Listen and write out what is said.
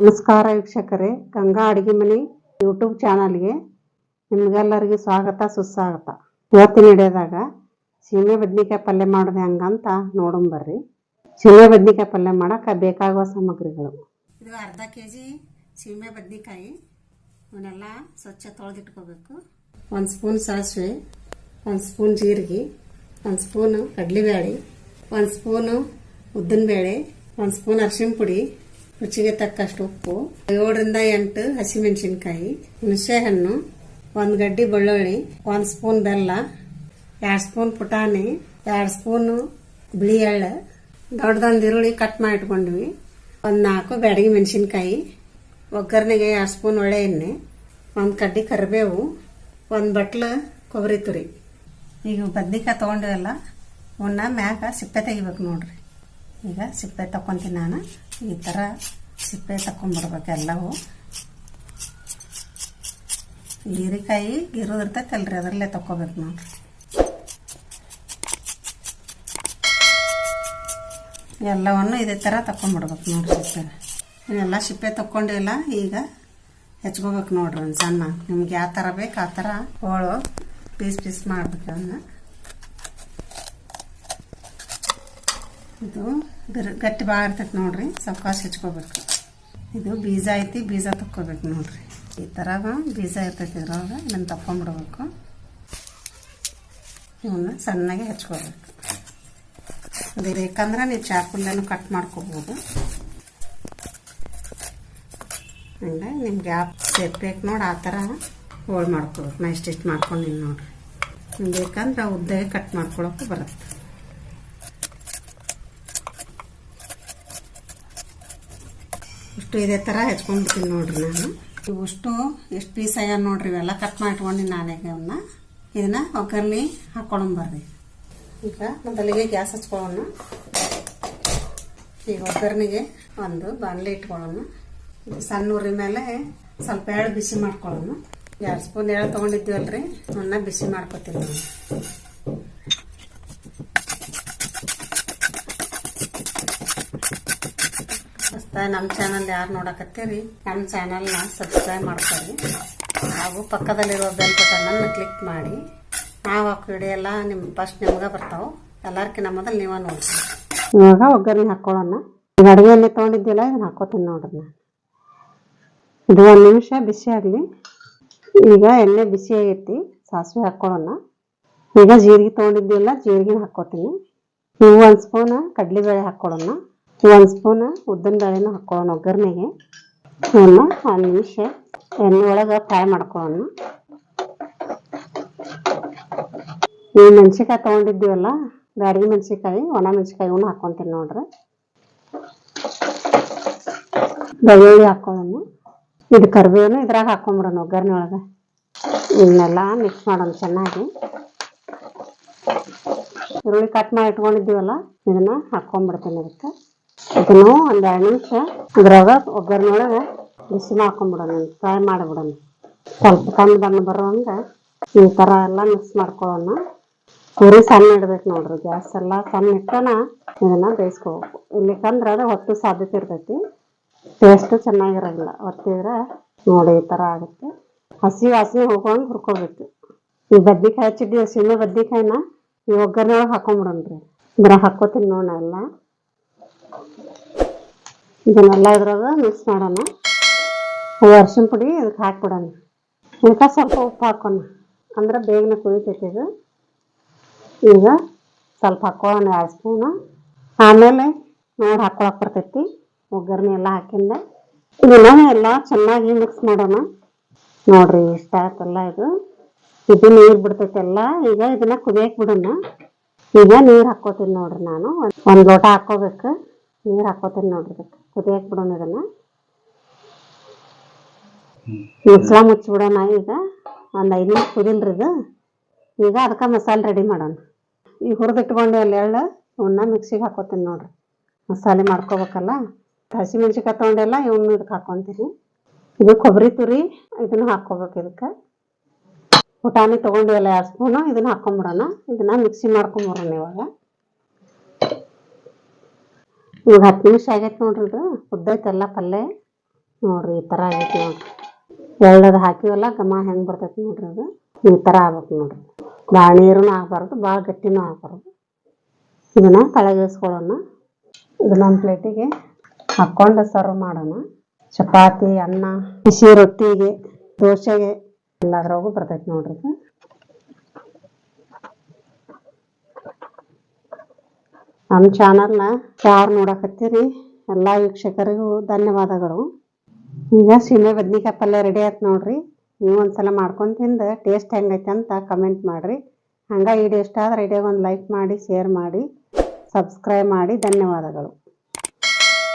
ನಮಸ್ಕಾರ ವೀಕ್ಷಕರೇ, ಗಂಗಾ ಅಡುಗೆ ಮನೆ ಯೂಟ್ಯೂಬ್ ಚಾನಲ್ಗೆ ನಿಮಗೆಲ್ಲರಿಗೂ ಸ್ವಾಗತ, ಸುಸ್ವಾಗತ. ಇವತ್ತಿನ ಹಿಡಿಯೋದಾಗ ಸೀಮೆ ಬದ್ನಿಕಾಯಿ ಪಲ್ಯ ಮಾಡೋದು ಹೆಂಗಂತ ನೋಡೋಣ ಬರ್ರಿ. ಸೀಮೆ ಬದ್ನಿಕಾಯಿ ಪಲ್ಯ ಮಾಡೋಕೆ ಬೇಕಾಗುವ ಸಾಮಗ್ರಿಗಳು. ಇದು ಅರ್ಧ ಕೆ ಜಿ ಸೀಮೆ ಬದ್ನಿಕಾಯಿ. ಇವನ್ನೆಲ್ಲ ಸ್ವಚ್ಛ ತೊಳೆದಿಟ್ಕೋಬೇಕು. ಒಂದು ಸ್ಪೂನ್ ಸಾಸಿವೆ, ಒಂದು ಸ್ಪೂನ್ ಜೀರಿಗೆ, ಒಂದು ಸ್ಪೂನು ಕಡಲೆಬೇಳೆ, ಒಂದು ಸ್ಪೂನು ಉದ್ದಿನಬೇಳೆ, ಒಂದು ಸ್ಪೂನ್ ಅರಿಶಿನ ಪುಡಿ ರುಚಿಗೆ ತಕ್ಕಷ್ಟು ಉಪ್ಪು, ಏಳರಿಂದ ಎಂಟು ಹಸಿಮೆಣಸಿನ್ಕಾಯಿ ಹುಣಸೆ ಹಣ್ಣು ಒಂದು ಗಡ್ಡಿ ಬೆಳ್ಳುಳ್ಳಿ, ಒಂದು ಸ್ಪೂನ್ ಬೆಲ್ಲ, ಎರಡು ಸ್ಪೂನ್ ಪುಟಾಣಿ, ಎರಡು ಸ್ಪೂನು ಬಿಳಿ ಎಳ್ಳು, ದೊಡ್ಡದೊಂದು ಈರುಳ್ಳಿ ಕಟ್ ಮಾಡಿ ಇಟ್ಕೊಂಡ್ವಿ ಒಂದು ನಾಲ್ಕು ಬ್ಯಾಡಗಿ ಮೆಣಸಿನ್ಕಾಯಿ, ಒಗ್ಗರಣೆಗೆ ಎರಡು ಸ್ಪೂನ್ ಒಳ್ಳೆ ಎಣ್ಣೆ, ಒಂದು ಕಡ್ಡಿ ಕರಿಬೇವು, ಒಂದು ಬಟ್ಲು ಕೊಬ್ಬರಿ ತುರಿ. ಈಗ ಬದ್ನಿಕಾಯಿ ತೊಗೊಂಡಿವಲ್ಲ ಅವನ್ನ ಮ್ಯಾಗ ಸಿಪ್ಪೆ ತೆಗಿಬೇಕು ನೋಡ್ರಿ. ಈಗ ಸಿಪ್ಪೆ ತಕ್ಕೊಂತೀನಿ ನಾನು. ಈ ಥರ ಸಿಪ್ಪೆ ತಕೊಂಡ್ಬಿಡ್ಬೇಕು ಎಲ್ಲವೂ. ಹೀರಿಕಾಯಿ ಇರ್ತೈತಲ್ರಿ ಅದರಲ್ಲೇ ತಕ್ಕೋಬೇಕು ನಾವು. ಎಲ್ಲವನ್ನು ಇದೇ ಥರ ತಕೊಂಡ್ಬಿಡ್ಬೇಕು ನೋಡ್ರಿ ಸಿಪ್ಪೆ. ಎಲ್ಲ ಸಿಪ್ಪೆ ತಕ್ಕೊಂಡಿಲ್ಲ, ಈಗ ಹೆಚ್ಕೋಬೇಕು ನೋಡ್ರಿ ಒಂದು ಸಣ್ಣ. ನಿಮ್ಗೆ ಯಾವ ಥರ ಬೇಕು ಆ ಥರ ಹೋಳು ಪೀಸ್ ಪೀಸ್ ಮಾಡ್ಬೇಕು ಅದನ್ನ. ಇದು ಗಟ್ಟಿ ಭಾಳ ಇರ್ತೈತೆ ನೋಡ್ರಿ ಸಾವಕಾಶ ಹೆಚ್ಕೋಬೇಕು ಇದು ಬೀಜ ಐತಿ, ಬೀಜ ತಕ್ಕೋಬೇಕು ನೋಡ್ರಿ. ಈ ಥರ ಬೀಜ ಇರ್ತೈತಿ ಇದ್ರೊಳಗೆ, ಇದನ್ನು ತಕ್ಕೊಂಬಿಡ್ಬೇಕು. ಇವನ್ನ ಸಣ್ಣಗೆ ಹೆಚ್ಕೋಬೇಕು ಅದು ಬೇಕಂದ್ರೆ ನೀವು ಚಾಕುಲ್ಲೇನು ಕಟ್ ಮಾಡ್ಕೋಬೋದು. ಹಂಗೆ ನಿಮ್ಗೆ ಯಾವ ಸೇಪ್ ಬೇಕು ನೋಡಿ, ಆ ಥರ ಹೋಳು ಮಾಡ್ಕೋಬೇಕು. ನಾ ಇಷ್ಟಿಷ್ಟು ಮಾಡ್ಕೊಂಡಿನಿ ನೋಡ್ರಿ. ನಿಮ್ಗೆ ಬೇಕಂದ್ರೆ ಉದ್ದಗೆ ಕಟ್ ಮಾಡ್ಕೊಳಕ್ಕೂ ಬರುತ್ತೆ. ಇಷ್ಟು ಇದೇ ಥರ ಹೆಚ್ಕೊಂಡ್ಬಿಡ್ತೀನಿ ನೋಡ್ರಿ ನಾನು. ಇವಷ್ಟು ಎಷ್ಟು ಪೀಸ್ ಆಗ್ಯಾವ ನೋಡ್ರಿ, ಇವೆಲ್ಲ ಕಟ್ ಮಾಡಿಟ್ಕೊಂಡು ನಾನೇ ಅವನ್ನ ಇದನ್ನ ಒಗ್ಗರ್ನಿ ಹಾಕ್ಕೊಂಬರ್ರಿ ಈಗ ಮೊದಲಿಗೆ ಗ್ಯಾಸ್ ಹಚ್ಕೊಳ್ಳೋಣ. ಈಗ ಒಗ್ಗರ್ನಿಗೆ ಒಂದು ಬಾಣಲೆ ಇಟ್ಕೊಳ್ಳೋಣ. ಸಣ್ಣ ಉರಿ ಮೇಲೆ ಸ್ವಲ್ಪ ಎಳ್ಳು ಬಿಸಿ ಮಾಡ್ಕೊಳ್ಳೋಣ. ಎರಡು ಸ್ಪೂನ್ ಎಳ್ಳು ತೊಗೊಂಡಿದ್ದೀವಲ್ರಿ ಅವನ್ನ ಬಿಸಿ ಮಾಡ್ಕೊತೀನಿ ನಾನು. ನಮ್ಮ ಚಾನಲ್ ಯಾರು ನೋಡಕತ್ತೀರಿ ನಮ್ಮ ಚಾನಲ್ನ ಸಬ್ಸ್ಕ್ರೈಬ್ ಮಾಡ್ಕೊಳ್ಳಿ ಹಾಗೂ ಪಕ್ಕದಲ್ಲಿರೋ ಬೆಲ್ ಬಟನ್ನ ಕ್ಲಿಕ್ ಮಾಡಿ. ನಾವು ಹಾಕೋ ವಿಡಿಯೋ ಎಲ್ಲ ನಿಮ್ಮ ಫಸ್ಟ್ ನಿಮ್ಗೆ ಬರ್ತಾವೆ. ಎಲ್ಲರ್ಕಿನ್ನ ಮೊದಲು ನೀವೇ ನೋಡಿ ಇವಾಗ ಒಗ್ಗರಣೆ ಹಾಕ್ಕೊಳ್ಳೋಣ ಈಗ ಅಡುಗೆ ಎಣ್ಣೆ ತೊಗೊಂಡಿದ್ದಿಲ್ಲ ಇದನ್ನ ಹಾಕೋತೀನಿ ನೋಡ್ರಿ ನಾನು. ಇದು ಒಂದು ನಿಮಿಷ, ಬಿಸಿ ಆಗಲಿ. ಈಗ ಎಣ್ಣೆ ಬಿಸಿ ಆಗೈತಿ, ಸಾಸಿವೆ ಹಾಕ್ಕೊಳ್ಳೋಣ ಈಗ ಜೀರಿಗೆ ತೊಗೊಂಡಿದ್ದಿಲ್ಲ ಜೀರಿಗೆ ಹಾಕ್ಕೋತೀನಿ ನೀವು ಒಂದು ಸ್ಪೂನ್ ಕಡಲೆಬೇಳೆ ಹಾಕ್ಕೊಳ್ಳೋಣ ಒಂದು ಸ್ಪೂನ್ ಉದ್ದಿನ ಬೇಳೆನ ಹಾಕೋಣ ಒಗ್ಗರಣೆಗೆ. ಇವನ್ನ ಒಂದು ನಿಮಿಷ. ಎಣ್ಣೆ ಒಳಗೆ ಫ್ರೈ ಮಾಡ್ಕೊಳ್ಳೋಣ. ನೀವು ಮೆಣಸಿನ್ಕಾಯಿ ತೊಗೊಂಡಿದ್ದೀವಲ್ಲ, ಬ್ಯಾಡಗಿ ಮೆಣಸಿನ್ಕಾಯಿ, ಒಣ ಮೆಣಸಿನ್ಕಾಯಿ ಇವನ್ನ ಹಾಕ್ಕೊಂತೀನಿ ನೋಡ್ರಿ. ಬೆಳ್ಳುಳ್ಳಿ ಹಾಕೋಣ ಇದು ಕರಿಬೇವನು ಇದ್ರಾಗ ಹಾಕೊಂಬಿಡೋಣ ಒಗ್ಗರಣೆ ಒಳಗೆ. ಇವನ್ನೆಲ್ಲ ಮಿಕ್ಸ್ ಮಾಡೋಣ ಚೆನ್ನಾಗಿ. ಈರುಳ್ಳಿ ಕಟ್ ಮಾಡಿ ಇಟ್ಕೊಂಡಿದ್ದೀವಲ್ಲ, ಇದನ್ನ ಹಾಕೊಂಡ್ಬಿಡ್ತೀನಿ ಅದಕ್ಕೆ. ಇದನ್ನು ಒಂದ್ ಎರಡು ನಿಮಿಷ ಇದ್ರಾಗ ಒಗ್ಗರಣೆ ಒಳಗೆ ಬಿಸಿ ಮಾಡ್ಕೊಂಡ್ಬಿಡೋಣ ಫ್ರೈ ಮಾಡಿಬಿಡೋಣ. ಸ್ವಲ್ಪ ಕಮ್ಮಿ ಬಣ್ಣ ಬರೋಂಗ ಈ ತರ ಎಲ್ಲ ಮಿಕ್ಸ್ ಮಾಡ್ಕೊಳ್ಳೋಣ. ಪೂರಿ ಸಣ್ಣ ಇಡ್ಬೇಕು ನೋಡ್ರಿ, ಗ್ಯಾಸ್ ಎಲ್ಲ ಸಣ್ಣ ಇಟ್ಟನ ಇದನ್ನ ಬೇಯಿಸ್ಕೋಬೇಕು. ಇಲ್ಲಿಕಂದ್ರೆ ಅದು ಹೊತ್ತು ಸಾಧ್ಯತೆ ಇರ್ತೈತಿ. ಟೇಸ್ಟ್ ಚೆನ್ನಾಗಿರಂಗಿಲ್ಲ ಹೊತ್ತಿದ್ರೆ ನೋಡಿ ಈ ತರ ಆಗುತ್ತೆ. ಹಸಿ ವಾಸನೆ ಹೋಗೋಂಗೆ ಹುರ್ಕೋಬೇಕು. ಈ ಬದ್ನಿಕಾಯಿ, ಚಿಡ್ಡಿ ಸೀಮೆ ಬದ್ನಿಕಾಯಿನ ಈ ಒಗ್ಗರಣೆ ಒಳಗೆ ಹಾಕೊಂಬಿಡೋಣ್ರಿ ಇದ್ರ ಹಾಕೋತೀನಿ ನೋಡೋಣ ಎಲ್ಲ. ಇದನ್ನೆಲ್ಲ ಇದ್ರಾಗ ಮಿಕ್ಸ್ ಮಾಡೋಣ. ಅರಿಶಿನ ಪುಡಿ ಇದಕ್ಕೆ ಹಾಕ್ಬಿಡೋಣ. ಇದಕ್ಕೆ ಸ್ವಲ್ಪ ಉಪ್ಪು ಹಾಕೋಣ. ಅಂದ್ರೆ ಬೇಗನೆ ಕುಳಿತೈತಿ ಇದು. ಈಗ ಸ್ವಲ್ಪ ಹಾಕ್ಕೊಳ್ಳೋಣ ಎರಡು ಸ್ಪೂನ. ಆಮೇಲೆ ನೋಡಿ ಹಾಕ್ಕೊಳಕ್ ಬರ್ತೈತಿ. ಒಗ್ಗರಣೆ ಎಲ್ಲ ಹಾಕಿಂದ. ಇದನ್ನ ಎಲ್ಲ ಚೆನ್ನಾಗಿ ಮಿಕ್ಸ್ ಮಾಡೋಣ. ನೋಡ್ರಿ ಇಷ್ಟ ಆಯ್ತಲ್ಲ ಇದು. ಇದು ನೀರು ಬಿಡ್ತೈತಿ ಎಲ್ಲ. ಈಗ ಇದನ್ನ ಕುದಿಯಕ್ಕೆ ಬಿಡೋಣ. ಈಗ ನೀರು ಹಾಕೋತೀನಿ ನೋಡ್ರಿ ನಾನು. ಒಂದು ಲೋಟ ಹಾಕ್ಕೋಬೇಕು ನೀರು ಹಾಕೋತೀನಿ ನೋಡ್ರಿ ಇದಕ್ಕೆ ಕುದಿಯಕ್ ಬಿಡೋಣ ಇದನ್ನ. ಮುಚ್ಚಳ ಮುಚ್ಚಿಬಿಡೋಣ ಈಗ. ಒಂದು ಐದು ನಿಮಿಷ ಕುದಿಲ್ರಿ ಇದು. ಈಗ ಅದಕ್ಕೆ ಮಸಾಲೆ ರೆಡಿ ಮಾಡೋಣ ಈಗ ಹುರಿದಿಟ್ಕೊಂಡು ಅಲ್ಲಿ ಎಳ್ಳು ಇವನ್ನ ಮಿಕ್ಸಿಗೆ ಹಾಕೋತೀನಿ ನೋಡ್ರಿ. ಮಸಾಲೆ ಮಾಡ್ಕೋಬೇಕಲ್ಲ. ಹಸಿಮೆಣ್ಸಿಕಾಯಿ ತೊಗೊಂಡೆಲ್ಲ ಇವನ್ನ ಇದಕ್ಕೆ ಹಾಕೊತೀನಿ. ಇದು ಕೊಬ್ಬರಿ ತುರಿ ಇದನ್ನು ಹಾಕ್ಕೋಬೇಕು ಇದಕ್ಕೆ. ಪುಟಾಣಿ ತೊಗೊಂಡಿವಲ್ಲ ಎರಡು ಸ್ಪೂನು ಇದನ್ನು ಹಾಕೊಂಬಿಡೋಣ. ಇದನ್ನು ಮಿಕ್ಸಿ ಮಾಡ್ಕೊಂಬಿಡೋಣ ಇವಾಗ. ಈಗ ಹತ್ತು ನಿಮಿಷ ಆಗೈತೆ ನೋಡ್ರಿ ಇದು. ಉದ್ದೈತಲ್ಲ ಪಲ್ಯ ನೋಡ್ರಿ ಈ ಥರ ಆಗೈತೆ ನೋಡ್ರಿ. ಎಳ್ಳದು ಹಾಕಿವಲ್ಲ ಗಮ ಹೆಂಗೆ ಬರ್ತೈತಿ ನೋಡ್ರಿ ಅದು. ಈ ಥರ ಆಗ್ಬೇಕು ನೋಡ್ರಿ. ಭಾಳ ನೀರೂ ಆಗಬಾರ್ದು, ಭಾಳ ಗಟ್ಟಿನೂ ಆಗಬಾರ್ದು. ಇದನ್ನ ಕೆಳಗೆ ಇಳಿಸ್ಕೊಳ್ಳೋಣ ಇದನ್ನೊಂದು ಪ್ಲೇಟಿಗೆ ಹಾಕ್ಕೊಂಡು ಸರ್ವ್ ಮಾಡೋಣ. ಚಪಾತಿ, ಅನ್ನ, ಬಿಸಿ ರೊಟ್ಟಿಗೆ, ದೋಸೆಗೆ ಎಲ್ಲದ್ರಾಗೂ ಬರ್ತೈತಿ ನೋಡ್ರಿ ಇದು ನಮ್ಮ ಚಾನಲ್ನ ಯಾರು ನೋಡಕತ್ತೀರಿ? ಎಲ್ಲ ವೀಕ್ಷಕರಿಗೂ ಧನ್ಯವಾದಗಳು. ಈಗ ಸೀಮೆ ಬದ್ನಿಕಾಯಿ ಪಲ್ಯ ರೆಡಿ ಆಯ್ತು ನೋಡ್ರಿ. ನೀವು ಒಂದ್ಸಲ ಮಾಡ್ಕೊಂಡು ತಿಂದು ಟೇಸ್ಟ್ ಹೆಂಗೈತೆ ಅಂತ ಕಮೆಂಟ್ ಮಾಡಿರಿ. ಹಂಗೆ ವಿಡಿಯೋ ಇಷ್ಟ ಆದ್ರೆ ವಿಡಿಯೋಗೆ ಒಂದು ಲೈಕ್ ಮಾಡಿ ಶೇರ್ ಮಾಡಿ ಸಬ್ಸ್ಕ್ರೈಬ್ ಮಾಡಿ. ಧನ್ಯವಾದಗಳು.